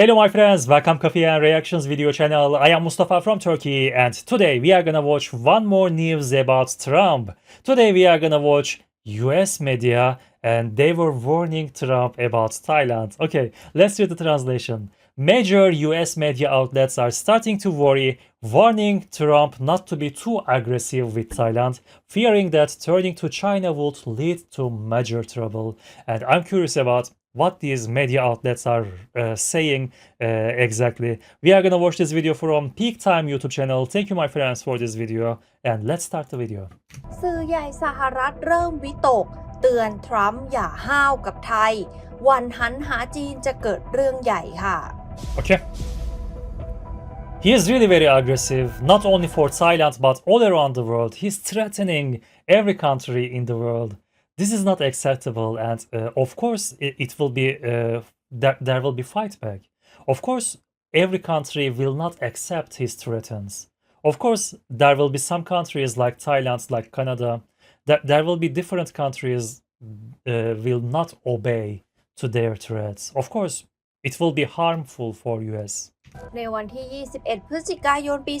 Hello my friends, welcome Coffee and Reactions video channel. I am Mustafa from Turkey and today we are gonna watch one more news about Trump. Today we are gonna watch US media and they were warning Trump about Thailand. Okay, let's read the translation. Major US media outlets are starting to worry, warning Trump not to be too aggressive with Thailand, fearing that turning to China would lead to major trouble. And I'm curious about what these media outlets are uh, saying uh, exactly. We are gonna watch this video from Peak Time YouTube channel. Thank you, my friends, for this video, and let's start the video. สื่อใหญ่สหรัฐเริ่มวิตก เตือนทรัมป์อย่าห้าวกับไทย วันหันหาจีนจะเกิดเรื่องใหญ่ค่ะ Okay. He is really very aggressive, not only for Thailand but all around the world. He's threatening every country in the world. This is not acceptable, and uh, of course, it, it will be uh, there, there will be fight back. Of course, every country will not accept his threats. Of course, there will be some countries like Thailand, like Canada, that there will be different countries uh, will not obey to their threats. Of course, it will be harmful for US. ในวันที่ 21 พฤศจิกายน ปี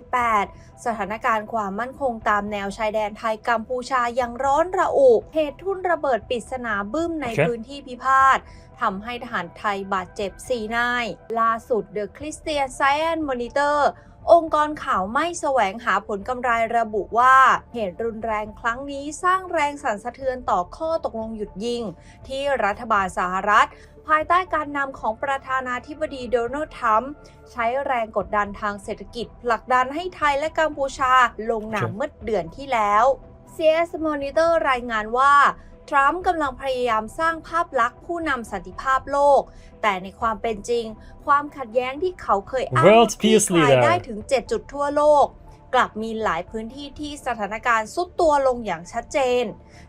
2568 สถานการณ์ความมั่นคงตามแนวชายแดนไทยกัมพูชายังร้อนระอุ เหตุทุ่นระเบิดปริศนาบึ้มในโอเคพื้นที่พิพาททำให้ทหารไทยบาดเจ็บ 4 นาย ล่าสุด The Christian Science Monitor องค์กรข่าวไม่แสวงหาผลกำไรระบุว่า เหตุรุนแรงครั้งนี้สร้างแรงสั่นสะเทือนต่อข้อตกลงหยุดยิง ที่รัฐบาลสหรัฐ ภายใต้การนำของประธานาธิบดีโดนัลด์ทรัมป์ใช้แรงกดดันทางเศรษฐกิจผลักดันให้ไทยและกัมพูชาลงนามครับเมื่อเดือนที่แล้ว CS Monitor รายงานว่า ทรัมป์กำลังพยายามสร้างภาพลักษณ์ผู้นำสันติภาพโลก แต่ในความเป็นจริง ความขัดแย้งที่เขาเคยอ้าง World ว่าคลี่ Peace คลาย Leader ได้ถึง 7 จุดทั่วโลก กลับมีหลายพื้นที่ที่สถานการณ์ซุดตัวลงอย่างชัดเจน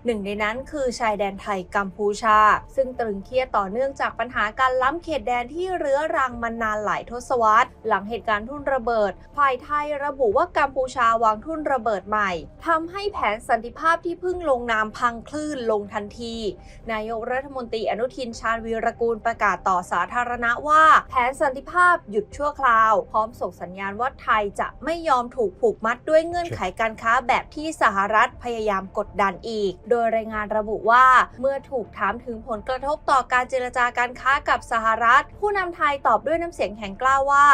หนึ่งในนั้นคือชายแดนไทยกัมพูชา ซึ่งตรึงเครียดต่อเนื่องจากปัญหาการล้ำเขตแดนที่เรื้อรังมานานหลายทศวรรษ หลังเหตุการณ์ทุ่นระเบิด ฝ่ายไทยระบุว่ากัมพูชาวางทุ่นระเบิดใหม่ทำให้แผนสันติภาพที่เพิ่งลงนามพังคลื่นลงทันที นายกรัฐมนตรีอนุทินชาญวีรกูลประกาศต่อสาธารณะว่า แผนสันติภาพหยุดชั่วคราว พร้อมส่งสัญญาณว่าไทยจะไม่ยอมถูกผูกมัดด้วยเงื่อนไขการค้าแบบที่สหรัฐพยายามกดดันอีก โดยรายงานระบุว่าเมื่อถูกถามถึงผลกระทบต่อการเจรจาการค้ากับสหรัฐ ผู้นำไทยตอบด้วยน้ำเสียงแข็งกล้าวว่า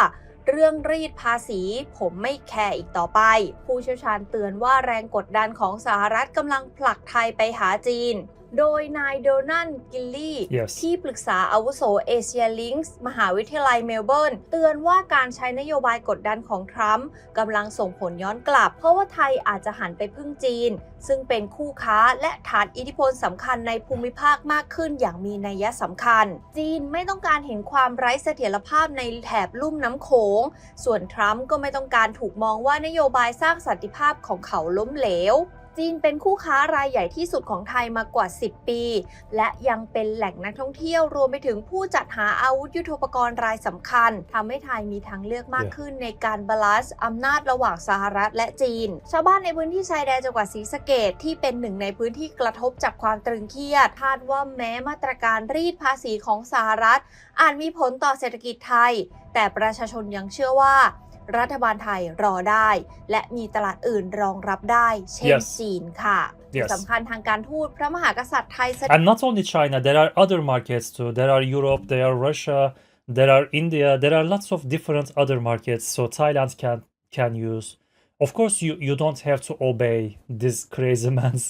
เรื่องรีดภาษีผมไม่แคร์อีกต่อไป ผู้เชี่ยวชาญเตือนว่าแรงกดดันของสหรัฐกำลังผลักไทยไปหาจีน โดยนายโดนัลกิลลี่ Yes. ที่ปรึกษาอาวุโสเอเชียลิงส์มหาวิทยาลัยเมลเบิร์น เตือนว่าการใช้นโยบายกดดันของทรัมป์กำลังส่งผลย้อนกลับ เพราะว่าไทยอาจจะหันไปพึ่งจีน ซึ่งเป็นคู่ค้าและฐานอิทธิพลสำคัญในภูมิภาคมากขึ้นอย่างมีนัยสำคัญ จีนไม่ต้องการเห็นความไร้เสถียรภาพในแถบลุ่มน้ำโขง ส่วนทรัมป์ก็ไม่ต้องการถูกมองว่านโยบายสร้างสันติภาพของเขาล้มเหลว จีนเป็นคู่ค้ารายใหญ่ที่สุดของไทยมากว่า 10 ปี และยังเป็นแหล่งนักท่องเที่ยวรวมไปถึงผู้จัดหาอาวุธยุทโธปกรณ์รายสำคัญทำให้ไทยมีทางเลือกมากขึ้นในการบาลานซ์อำนาจระหว่างสหรัฐและจีน ชาวบ้านในพื้นที่ชายแดนจังหวัดศรีสะเกดที่เป็นหนึ่งในพื้นที่กระทบจากความตรึงเครียดคาดว่าแม้มาตรการรีดภาษีของสหรัฐ อาจมีผลต่อเศรษฐกิจไทย แต่ประชาชนยังเชื่อว่า รัฐบาลไทยรอได้ และมีตลาดอื่นรองรับได้ เช่น Yes. จีนค่ะ Yes. สำคัญทางการทูตพระมหากษัตริย์ไทยแสดง And not only China, there are other markets too. There are Europe, there are Russia, there are India, there are lots of different other markets. So Thailand can can use. Of course, you you don't have to obey this crazy man's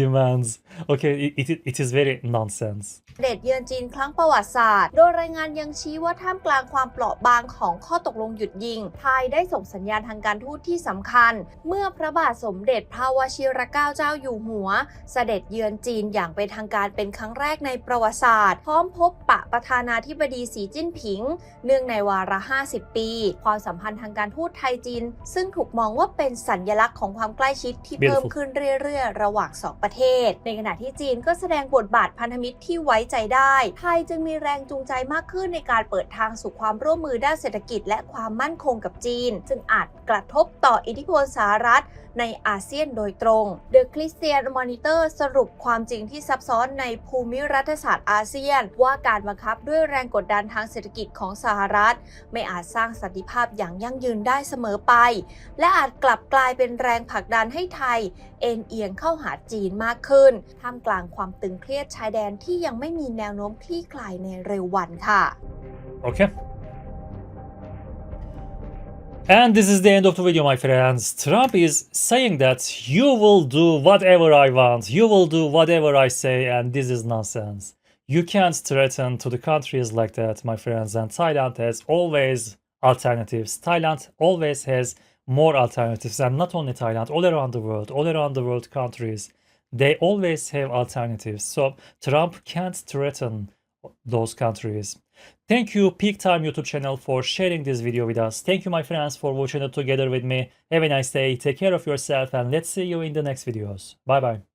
demands. Okay, it, it, it is very nonsense. เดชเยือนจีนครั้งประวัติศาสตร์ โดยรายงานยังชี้ว่าท่ามกลางความเปราะบางของข้อตกลงหยุดยิง ไทยได้ส่งสัญญาณทางการทูตที่สำคัญ เมื่อพระบาทสมเด็จพระวชิรเกล้าเจ้าอยู่หัว เสด็จเยือนจีนอย่างเป็นทางการเป็นครั้งแรกในประวัติศาสตร์ พร้อมพบปะประธานาธิบดีสีจิ้นผิง เนื่องในวาระ 50 ปี ความสัมพันธ์ทางการทูตไทยจีน ซึ่งถูกมองว่าเป็นสัญลักษณ์ของความใกล้ชิดที่เพิ่ม Beautiful. ขึ้นเรื่อยๆ ระหว่างสองประเทศ ในขณะที่จีนก็แสดงบทบาทพันธมิตรที่ไว้ใจได้ ไทยจึงมีแรงจูงใจมากขึ้นในการเปิดทางสู่ความร่วมมือด้านเศรษฐกิจ และความมั่นคงกับจีน จึงอาจกระทบต่ออิทธิพลสหรัฐในอาเซียนโดยตรง The Christian Monitor สรุปความจริงที่ซับซ้อนในภูมิรัฐศาสตร์อาเซียน ว่าการบังคับด้วยแรงกดดันทางเศรษฐกิจของสหรัฐ ไม่อาจสร้างสันติภาพอย่างยั่งยืนได้เสมอไป และอาจกลับกลายเป็นแรงผลักดันให้ไทย เอ็นเอียงเข้าหาจีนมากขึ้น ท่ามกลางความตึงเครียดชายแดนที่ยังไม่มีแนวโน้มคลี่คลายในเร็ววันค่ะ Okay. And this is the end of the video, my friends. Trump is saying that you will do whatever I want, you will do whatever I say, and this is nonsense. You can't threaten to the countries like that, my friends. And Thailand has always alternatives. Thailand always has more alternatives, and not only Thailand, all around the world, all around the world countries, they always have alternatives. So Trump can't threaten those countries. Thank you, Peak Time YouTube channel, for sharing this video with us. Thank you, my friends, for watching it together with me. Have a nice day, take care of yourself, and let's see you in the next videos. Bye bye.